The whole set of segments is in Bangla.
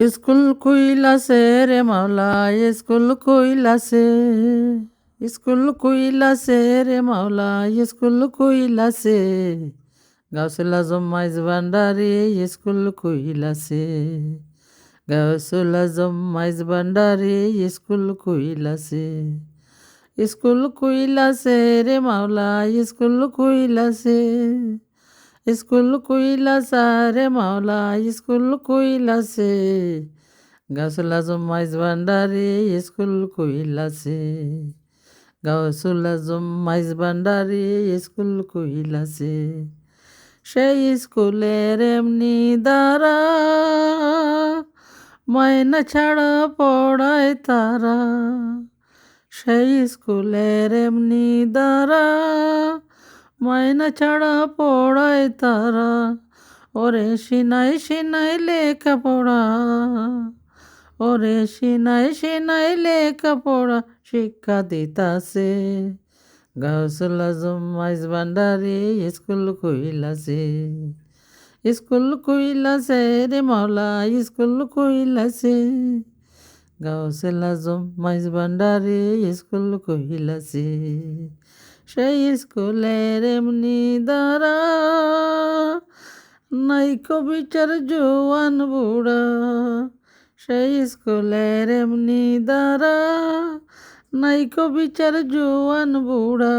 স্কুল খুইলাছে রে মাওলা, স্কুল খুইলাছে। স্কুল খুইলাছে রে মাওলা, স্কুল খুইলাছে। গাউসুলা জম্মাইজ ভান্ডারি, স্কুল খুইলাছে। গাউসুলা জম্মাইজ ভান্ডারি, স্কুল খুইলাছে। স্কুল খুইলাছে রে মাওলা, স্কুল খুইলাছে। স্কুল কইলাসা রে মাওলা স্কুল কইলাছে গাছলা জমাইজ ভান্ডারি স্কুল কইলাছে গাছলা জমাইজ ভান্ডারি স্কুল কইলাছে সেই স্কুলের এমনি দ্বারা মায়না ছাড়া পড়ায় তারা। সেই স্কুলের এমনি দ্বারা মায়না ছাড়া পড়ায় তারা। ওরে সিনাই সিনাই লেখা পড়া ওরে সিনাই সিনাই লেখা পড়া শিক্ষা দিতাছে। গাউসুল আজম মাইজ ভান্ডারি স্কুল কইলাছে স্কুল কইলাছে রে মাওলা স্কুল কইলাছে গাউসুল আজম মাইজ ভান্ডারি স্কুল কইলাছে সেই স্কুলের এমনি দ্বারা নাই কবিচার জোয়ান বুড়া। সেই স্কুলের এমনি দ্বারা নাই কবিচার জোয়ান বুড়া।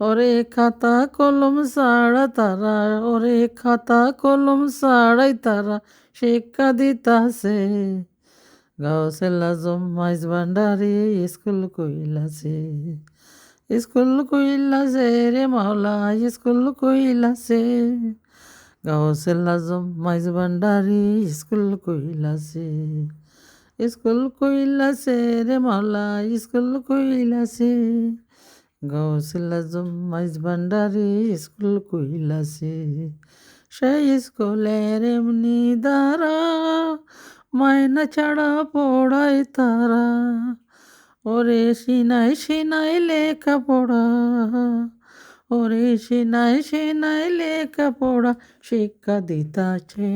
ওরে খাতা কলম সাড়া তারা, ওরে খাতা কলম সাড়াই তারা শিক্ষা দিতাছে। গাওসেলা জমাইজ ভান্ডারি স্কুল কইলাছে। স্কুল কইলাছে রে মাওলা, স্কুল কইলাছে গাওসেল আজম মাইজ ভান্ডারি, স্কুল কইলাছে স্কুল কইলাছে রে মাওলা, স্কুল কইলাছে গাওসেল আজম মাইজ ভান্ডারি, স্কুল কইলাছে সেই স্কুলের এমনি দ্বারা মায়না ছাড়া পড়ায় তারা। ওরে সিনাই সিনাই লেখাপড়া, ওরে সিনাই সিনাই লেখাপড়া, শিক্ষা দিতাছে।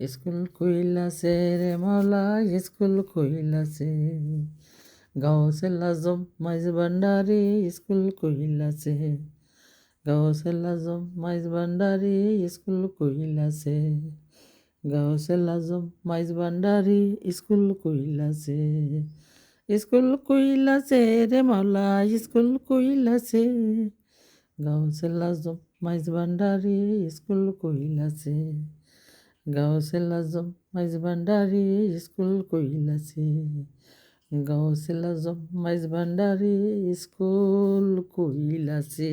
স্কুল কইলাছে রে মাওলা স্কুল কইলাছে গাওসেল আজম মাইজ ভান্ডারি, স্কুল কইলাছে গাওসেল আজম মাইজ ভান্ডারি, স্কুল কইলাছে গাওসেল আজম মাইজ ভান্ডারি, স্কুল কইলাছে স্কুল কইলাছে রে মাওলা, স্কুল কইলাছে। গাউসেল আজম মাইজ ভান্ডারি স্কুল কইলাছে। গাউসেল আজম মাইজ ভান্ডারি স্কুল কইলাছে। গাউসেল আজম মাইজ ভান্ডারি স্কুল কইলাছে।